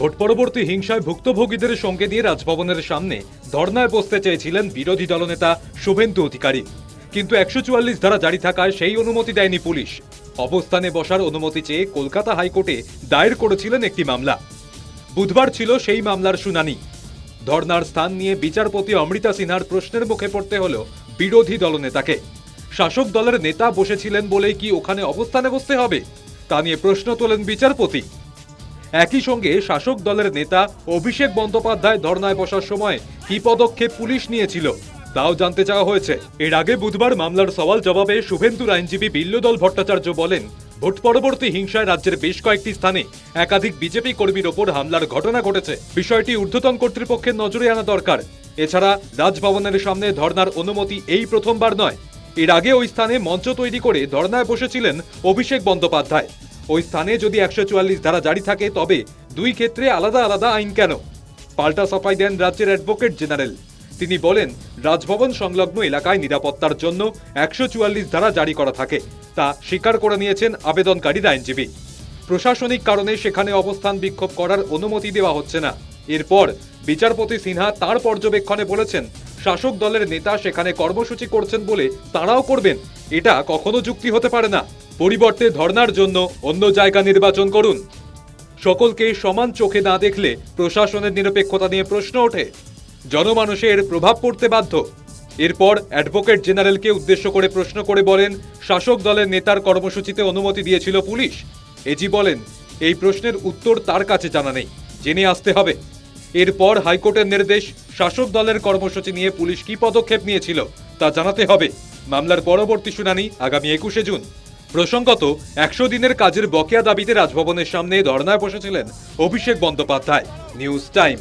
Vote পরবর্তী হিংসায় ভুক্তভোগীদের সঙ্গে নিয়ে রাজভবনের সামনে ধর্নায় বসতে চেয়েছিলেন বিরোধী দলনেতা শুভেন্দু অধিকারী। কিন্তু একশো চুয়াল্লিশ ধারা জারি থাকায় সেই অনুমতি দেয়নি পুলিশ। অবস্থানে বসার অনুমতি চেয়ে কলকাতা হাইকোর্টে দায়ের করেছিলেন একটি মামলা। বুধবার ছিল সেই মামলার শুনানি। ধর্নার স্থান নিয়ে বিচারপতি অমৃতা সিনহার প্রশ্নের মুখে পড়তে হল বিরোধী দলনেতাকে। শাসক দলের নেতা বসেছিলেন বলেই কি ওখানে অবস্থানে বসতে হবে? তা নিয়ে প্রশ্ন তোলেন বিচারপতি। একই সঙ্গে শাসক দলের নেতা অভিষেক বন্দ্যোপাধ্যায় ধর্নায় বসার সময় কি পদক্ষেপ পুলিশ নিয়েছিল, তাও জানতে চাওয়া হয়েছে। এর আগে বুধবার মামলার সওয়াল জবাবে শুভেন্দুর আইনজীবী বিল্লুদল ভট্টাচার্য বলেন, ভোট পরবর্তী হিংসায় রাজ্যের বেশ কয়েকটি স্থানে একাধিক বিজেপি কর্মীর ওপর হামলার ঘটনা ঘটেছে। বিষয়টি ঊর্ধ্বতন কর্তৃপক্ষের নজরে আনা দরকার। এছাড়া রাজভবনের সামনে ধর্নার অনুমতি এই প্রথমবার নয়। এর আগে ওই স্থানে মঞ্চ তৈরি করে ধর্নায় বসেছিলেন অভিষেক বন্দ্যোপাধ্যায়। ওই স্থানে যদি একশো চুয়াল্লিশ ধারা জারি থাকে, তবে দুই ক্ষেত্রে আলাদা আলাদা আইন কেন? পাল্টা সাফাই দেন রাজ্যের অ্যাডভোকেট জেনারেল। তিনি বলেন, রাজভবন সংলগ্ন এলাকায় নিরাপত্তার জন্য একশো চুয়াল্লিশ ধারা জারি করা থাকে। তা স্বীকার করে নিয়েছেন আবেদনকারীর আইনজীবী। প্রশাসনিক কারণে সেখানে অবস্থান বিক্ষোভ করার অনুমতি দেওয়া হচ্ছে না। এরপর বিচারপতি সিনহা তার পর্যবেক্ষণে বলেছেন, শাসক দলের নেতা সেখানে কর্মসূচি করছেন বলে তারাও করবেন। এটা কখনো যুক্তি হতে পারে না। পরিবর্তে ধর্নার জন্য অন্য জায়গা নির্বাচন করুন। সকলকে সমান চোখে না দেখলে প্রশাসনের নিরপেক্ষতা নিয়ে প্রশ্ন ওঠে। জনমানুষের প্রভাব পড়তে বাধ্য। এরপর অ্যাডভোকেট জেনারেলকে উদ্দেশ্য করে প্রশ্ন করে বলেন, শাসক দলের নেতার কর্মসূচিতে অনুমতি দিয়েছিল পুলিশ। এজি বলেন, এই প্রশ্নের উত্তর তার কাছে জানা নেই, জেনে আসতে হবে। এরপর হাইকোর্টের নির্দেশ, শাসক দলের কর্মসূচি নিয়ে পুলিশ কি পদক্ষেপ নিয়েছিল তা জানাতে হবে। মামলার পরবর্তী শুনানি আগামী একুশে জুন। প্রসঙ্গত একশো দিনের কাজের বকেয়া দাবিতে রাজভবনের সামনে ধর্নায় বসেছিলেন অভিষেক বন্দ্যোপাধ্যায়। News time.